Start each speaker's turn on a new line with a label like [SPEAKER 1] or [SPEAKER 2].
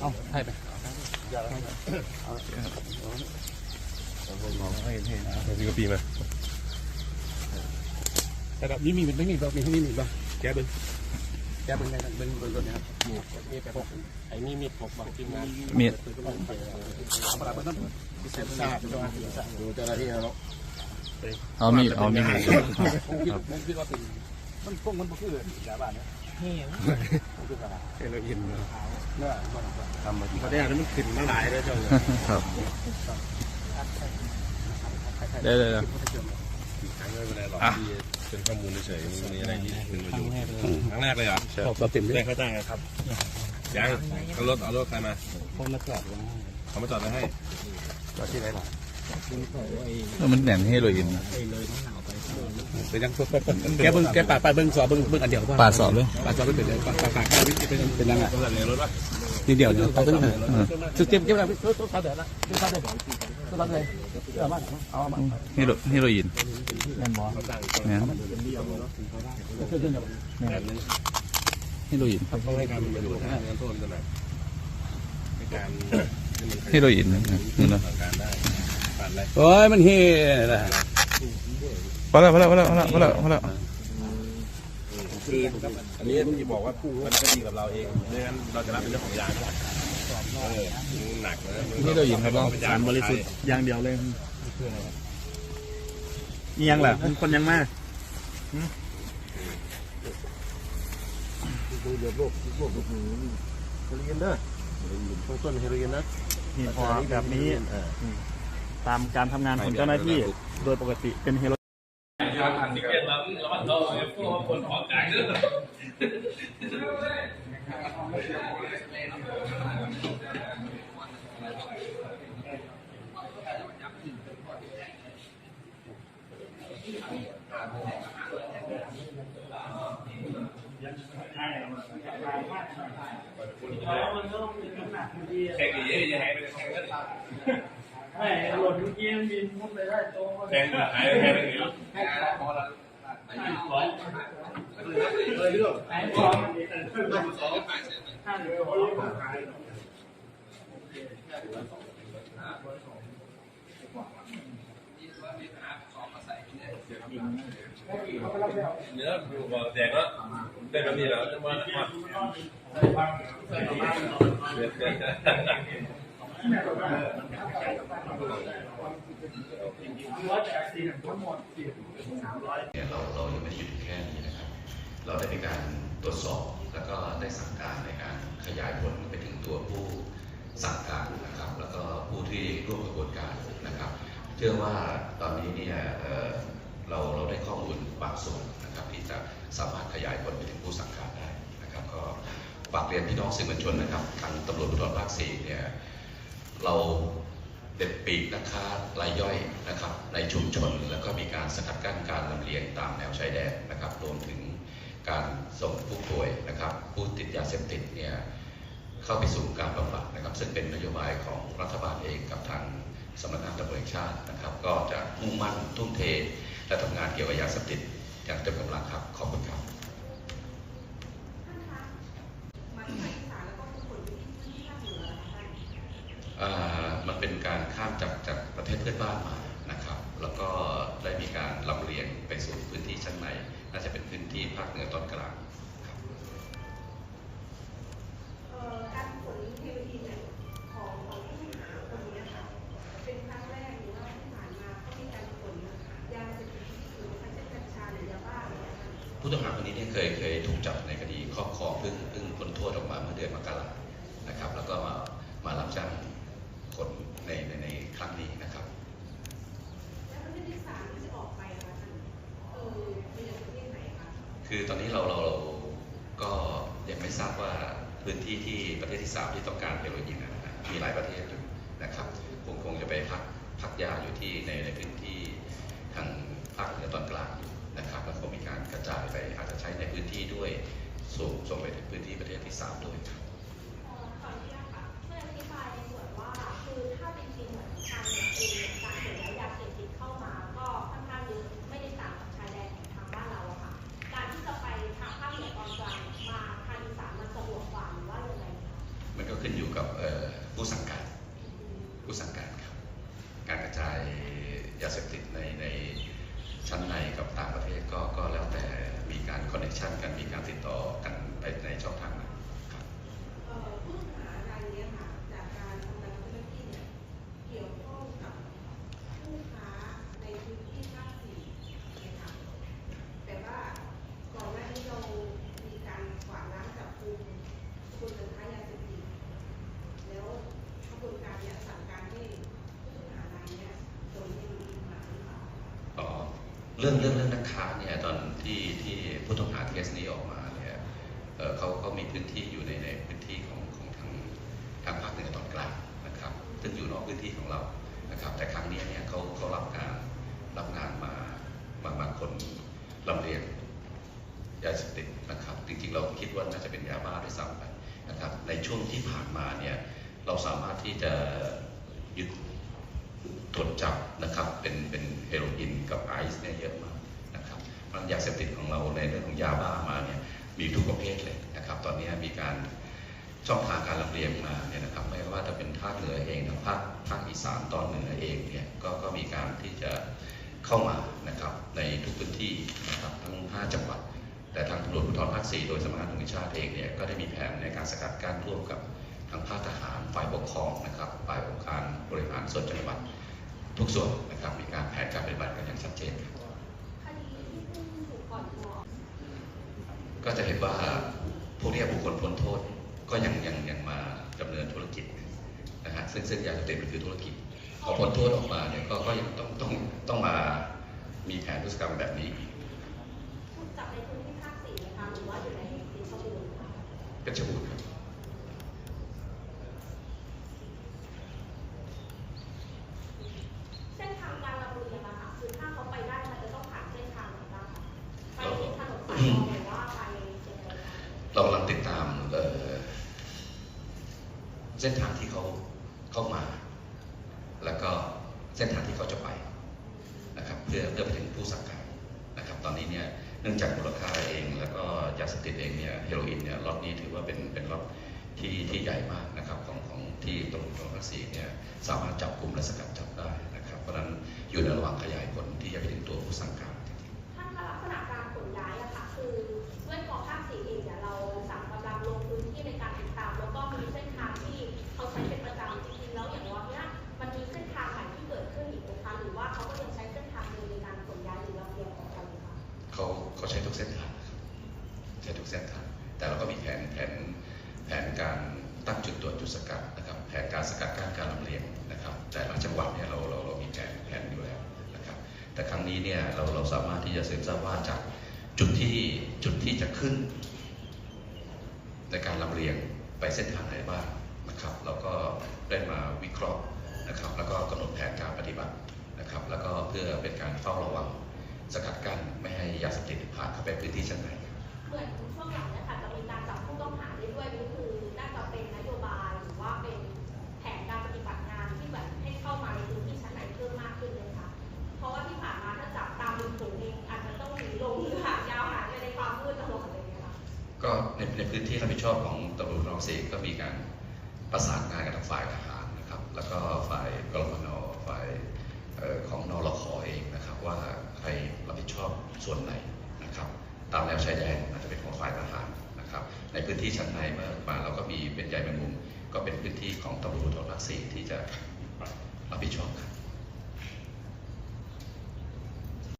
[SPEAKER 1] เอาให้ไป
[SPEAKER 2] มีกระปีมา
[SPEAKER 1] แต่แบบนี้มีไม่มี แกเบิ้งแกเบิ้งได้เบิ้งเบิ้งตัวนี้ครับมีแต่พกไอ้นี่มีพกบางทีมงาน
[SPEAKER 3] มี
[SPEAKER 1] เอาปลาไปนั่นพิเศษทราบจังหวะ
[SPEAKER 2] ดูเจ้าหน้าที่เขาเนา
[SPEAKER 3] เอามีดเอามีด
[SPEAKER 1] ผมคิดผมคิดว่าเป็นมันพวกมันพวกคือยาบ้านเนี่ยผมคิดว่า
[SPEAKER 2] เราอิน
[SPEAKER 1] เนี่ย
[SPEAKER 2] ทำมาเขาได้แล้วมันขึ้นมาหลายเลยเจ้า
[SPEAKER 3] ครับได้เลยครับ
[SPEAKER 2] ไม่เป็นไรหรอกที่ เป็นข้อมูลเฉยๆมันมีอะไรที่เป็นประโยชน์ครั้งแรกเลยเหรอ
[SPEAKER 1] ขอบเต็มเลย
[SPEAKER 2] ได้เข้าใจครับยังเอารถเอารถใครมา
[SPEAKER 1] ผมมาจอดว่า
[SPEAKER 2] เขามาจอดไว้ให้
[SPEAKER 1] จอดที่ไหนล่ะ
[SPEAKER 3] เออมันแหน่นเฮโรอีน
[SPEAKER 1] เป็นยังแกเบิ้งแกปาดปาดเบิ้งสอบเบิ้งเบิ้งอันเดียว
[SPEAKER 3] ปาดสอบเลย
[SPEAKER 1] ปาดสอบเป็นเลยปาดปาดปาดเป็นเป็นยังไง
[SPEAKER 2] เขาจอดในรถปะ
[SPEAKER 1] นี่เดียวเดียวเขาต้อง
[SPEAKER 3] เออ
[SPEAKER 1] จุดเจ็บเจ็บอะไรตัวตัวเขาเดือดละตัวเขาเดือดตัวเขาเดือดเอามาเอามา
[SPEAKER 3] เฮโรเฮโรอีน
[SPEAKER 1] แม่นบอ
[SPEAKER 3] เนี่ย
[SPEAKER 1] ช่วยด้วย
[SPEAKER 2] แบบนึง
[SPEAKER 3] เฮโรอีน
[SPEAKER 2] เขาให้การประโยชน์นะเงินโทษกันหน่อยในการที่มัน
[SPEAKER 3] เฮโรอีนนะนี่นะ
[SPEAKER 2] ทำการได้ผ่านอะไร
[SPEAKER 1] โอ้ยมันเฮ่ละ
[SPEAKER 3] พอแล้วพอแล้วพอแล้วพอแล้วพอแล้วพอแล้ว
[SPEAKER 2] คืออันนี้ที่บอกว่ามันก็ดีกับเราเองไม่งั้นเราจะรับเป็นเรื่องของยางเออหนักนะ
[SPEAKER 3] เฮโรอีนครับน้อง
[SPEAKER 2] เป็นยางบริสุทธิ์
[SPEAKER 4] อย่างเดียวเลยนี่ยังแหละคนยังมาก
[SPEAKER 2] เดือดโรคโรคเฮโรอีนเด้อต้นต้นเฮโรอีนนะ
[SPEAKER 4] นี่พอแบบนี้ตามการทำงานของเจ้าหน้าที่โดยปกติเป็นเฮโร
[SPEAKER 2] แข่งอย่างนี้ยังไปแข่งกัน
[SPEAKER 4] ไม่หล่นเมื่อกี้มันบินมุดไปได้โต
[SPEAKER 2] แข่งหายไปแข่งอย่างนี้
[SPEAKER 4] ไอ้ของห้าหนึ่ง
[SPEAKER 2] เนื้อดูว่าแดงแล้วได้แบบนี้แล้วจะมามาเดือดเดือด
[SPEAKER 5] เนี่ยเราเรายังไม่ได้หยุดแค่นี้นะครับ เราได้มีการตรวจสอบแล้วก็ได้สั่งการในการขยายผลไปถึงตัวผู้สั่งการนะครับ แล้วก็ผู้ที่ร่วมกระบวนการนะครับ เชื่อว่าตอนนี้เนี่ยเอ่อเราเราได้ข้อมูลบางส่วนนะครับที่จะสามารถขยายผลไปถึงผู้สั่งการได้นะครับ ก็ฝากเรียนพี่น้องสื่อมวลชนนะครับ ทางตำรวจภูธรภาคสี่เนี่ย เราเด็ดปีกนะคะรายย่อยนะครับ ในชุมชนแล้วก็มีการสกัดกั้นการลำเลียงตามแนวชายแดนนะครับรวมถึงการส่งผู้ป่วยนะครับ ผู้ติดยาเสพติดเนี่ยเข้าไปสู่การบำบัดนะครับ ซึ่งเป็นนโยบายของรัฐบาลเองกับทางสำนักงานตำรวจแห่งชาตินะครับ ก็จะมุ่งมั่นทุ่มเทและทำงานเกี่ยวกับยาเสพติดอย่างเต็มกำลังครับขอบคุณครับ อ่ามันเป็นการข้ามจากจากประเทศเพื่อนบ้านมานะครับ แล้วก็ได้มีการลำเลียงไปสู่พื้นที่ชั้นใน่าจะเป็นพื้นที่ภาคเหนือตอนกลางครับ
[SPEAKER 6] การขนเฮโรอีนเนี่ยของของผู้ต้องหาคนนี้ค่ะเป็นครั้งแรกหรือว่าที่ผ่านมาเขามีการขนยาเสพติดหรือว่าเช่นกัญชาหรือยาบ้าอะไรค่ะ
[SPEAKER 5] ผู้ต้องหาคนนี้เนี่ยเคยเคยถูกจับในคดีครอบครองเพิ่งเพิ่งพ้นโทษออกมาเมื่อเดือนมกรานะครับ แล้วก็มามารับจ้างคนในในในครั้งนี้นะครับ
[SPEAKER 6] แล้วประเทศที่สามที่จะออกไปอะคะท่านเออไปยังประเทศไหนคะ
[SPEAKER 5] คือตอนนี้เราเราเราก็ยังไม่ทราบว่า พื้นที่ที่ประเทศที่สามที่ต้องการเฮโรอีนนะมีหลายประเทศอยู่นะครับคงคงจะไปพักพักยาอยู่ที่ในในพื้นที่ทางภาคเหนือตอนกลางอยู่นะครับแล้วก็มีการกระจายไปอาจจะใช้ในพื้นที่ด้วยส่งส่งไปถึงพื้นที่ประเทศที่สามด้วยครับ
[SPEAKER 6] ขออนุญาตค่ะช่วยอธิบายในส่วนว่าคือถ้าจริงๆเหมือนการเนี่ยเองเนี่ยการขนย้ายยาเสพติดเข้ามา
[SPEAKER 5] เรื่องเรื่องเรื่องนักค้าเนี่ยตอนที่ที่ผู้ต้องหาเคสนี้ออกมาเนี่ยเขาเขามีพื้นที่อยู่ในในพื้นที่ของของทางทางภาคเหนือตอนกลางนะครับ ซึ่งอยู่นอกพื้นที่ของเรานะครับ แต่ครั้งนี้เนี่ยเขาเขารับงานรับงานมามามาคนลำเลียงยาเสพติดนะครับจริงๆเราคิดว่าน่าจะเป็นยาบ้าด้วยซ้ำไปนะครับ ในช่วงที่ผ่านมาเนี่ยเราสามารถที่จะยึด ตรวจจับนะครับเป็นเป็นเฮโรอีนกับไอซ์เนี่ยเยอะมากนะครับมันยาเสพติดของเราในเรื่องของยาบ้ามาเนี่ยมีทุกประเภทเลยนะครับ ตอนนี้มีการช่องทางการลำเลียงมาเนี่ยนะครับไม่ว่าจะเป็นภาคเหนือเองทางภาคภาคอีสานตอนเหนือเองเนี่ยก็ก็มีการที่จะเข้ามานะครับในทุกพื้นที่นะครับทั้ง 5 จังหวัด แต่ทางตำรวจภูธรภาค 4 โดยสำนักงานตำรวจชาติเองเนี่ยก็ได้มีแผนในการสกัดกั้นร่วมกับทางภาคทหารฝ่ายปกครองนะครับฝ่ายองค์การบริหารส่วนจังหวัด ทุกส่วนนะครับมีการแผนการปฏิบัติกันอย่างชัดเจนครับ
[SPEAKER 6] คดีที่เพิ่งถูกปล่อยตัว
[SPEAKER 5] ก็จะเห็นว่าพวกเนี้บุคคลพ้นโทษก็ยังยังยังมาดำเนินธุรกิจนะฮะซึ่งซึ่งยาเสพติดมันคือธุรกิจพอพ้นโทษออกมาเนี่ยก็ก็ยังต้องต้องต้องมามีแผนพฤติกรรมแบบนี้อีก
[SPEAKER 6] ถูกจับในพื้นที่ภาคสี่นะคะหรือว่าอยู่ในเพชรบูรณ์คะ
[SPEAKER 5] เป็นชบูรณ์ครับ
[SPEAKER 6] เส้นทางการลำเลียงอะค่ะคือถ้าเขาไปได้มันจะต้องผ่านเส้นทางไหนบ้างคะไปที่ถนนสายรองหรือว่าไป เรา
[SPEAKER 5] กำลังติดตามเส้นทางที่เขาเข้ามา แล้วก็เส้นทางที่เขาจะไปนะครับเพื่อเพื่อไปถึงผู้สั่งการนะครับ ตอนนี้เนี่ยเนื่องจากมูลค่าเอง แล้วก็ยาเสพติดเองเนี่ยเฮโรอีนเนี่ยล็อตนี้ถือว่าเป็นเป็นล็อตที่ที่ใหญ่มากนะครับของของที่ตำรวจท้องภาคสีเนี่ยสามารถจับกลุ่มและสกัดจับได้นะครับ เพราะนั้นอยู่ในระหว่างขยายผลที่จะไปถึงตัวผู้สังกา
[SPEAKER 6] จุดสกั
[SPEAKER 5] ดนะครับแผนการสกัดกั้นการลำเลียงนะครับแต่ละจังหวัดเนี่ยเราเราเรามีแผนแผนอยู่แล้วนะครับแต่ครั้งนี้เนี่ยเราเราสามารถที่จะสืบทราบว่าจากจุดที่จุดที่จะขึ้น ในการลำเลียงไปเส้นทางไหนบ้างนะครับเราก็ได้มาวิเคราะห์นะครับแล้วก็กำหนดแผนการปฏิบัตินะครับแล้วก็เพื่อเป็นการเฝ้าระวังสกัดกั้นไม่ให้ยาเสพติดผ่านเข้าไปพื้นที่ชั้นใน
[SPEAKER 6] เหมือนช่วงหลังเนี่ยค่ะจะมีการจับผู้ต้องหาได้ด้วย ในในพื้นที่รั
[SPEAKER 5] บผิดชอบของตำรวจนองสีก็มีการประสานงานกับทางฝ่ายทหารนะครับ แล้วก็ฝ่ายกรมนฝ่ายของนรขเองนะครับ ว่าใครรับผิดชอบส่วนไหนนะครับ ตามแนวชายแดนอาจจะเป็นของฝ่ายทหารนะครับ ในพื้นที่ชั้นในเมื่อมาเราก็มีเป็นใหญ่แมงมุม ก็เป็นพื้นที่ของตำรวจภูธรภาคสี่ที่จะรับผิดชอบครับ